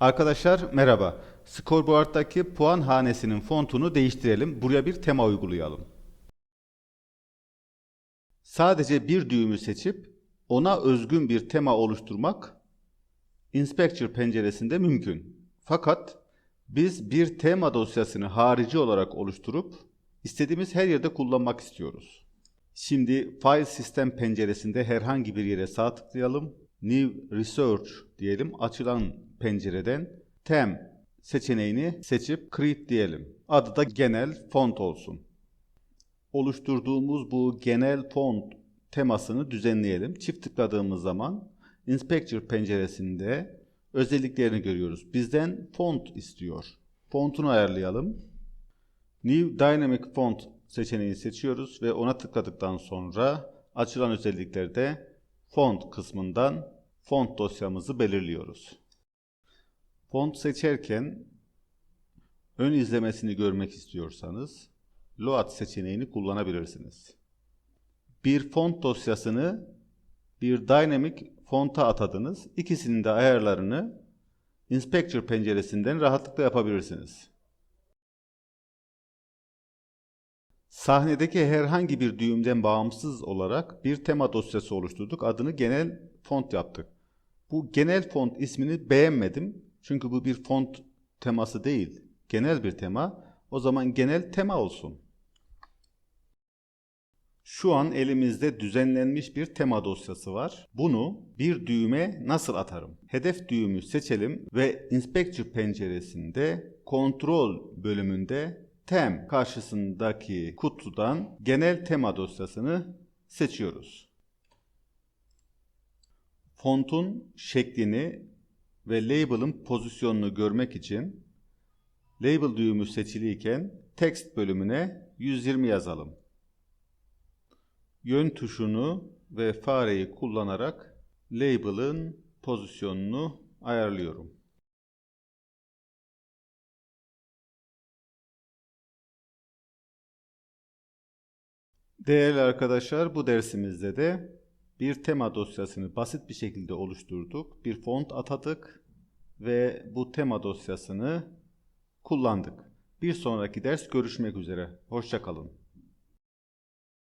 Arkadaşlar merhaba. Scoreboard'daki puan hanesinin fontunu değiştirelim. Buraya bir tema uygulayalım. Sadece bir düğümü seçip ona özgün bir tema oluşturmak Inspector penceresinde mümkün. Fakat biz bir tema dosyasını harici olarak oluşturup istediğimiz her yerde kullanmak istiyoruz. Şimdi File System penceresinde herhangi bir yere sağ tıklayalım. New Research diyelim. Açılan pencereden Tem seçeneğini seçip Create diyelim. Adı da genel font olsun. Oluşturduğumuz bu genel font temasını düzenleyelim. Çift tıkladığımız zaman Inspector penceresinde özelliklerini görüyoruz. Bizden font istiyor. Fontunu ayarlayalım. New Dynamic Font seçeneğini seçiyoruz ve ona tıkladıktan sonra açılan özelliklerde font kısmından font dosyamızı belirliyoruz. Font seçerken ön izlemesini görmek istiyorsanız Load seçeneğini kullanabilirsiniz. Bir font dosyasını bir Dynamic fonta atadınız. İkisinin de ayarlarını Inspector penceresinden rahatlıkla yapabilirsiniz. Sahnedeki herhangi bir düğümden bağımsız olarak bir tema dosyası oluşturduk. Adını genel font yaptık. Bu genel font ismini beğenmedim. Çünkü bu bir font teması değil. Genel bir tema. O zaman genel tema olsun. Şu an elimizde düzenlenmiş bir tema dosyası var. Bunu bir düğüme nasıl atarım? Hedef düğümü seçelim ve Inspector penceresinde kontrol bölümünde tem karşısındaki kutudan genel tema dosyasını seçiyoruz. Fontun şeklini ve label'ın pozisyonunu görmek için label düğümü seçiliyken text bölümüne 120 yazalım. Yön tuşunu ve fareyi kullanarak label'ın pozisyonunu ayarlıyorum. Değerli arkadaşlar bu dersimizde de bir tema dosyasını basit bir şekilde oluşturduk. Bir font atadık ve bu tema dosyasını kullandık. Bir sonraki ders görüşmek üzere. Hoşçakalın.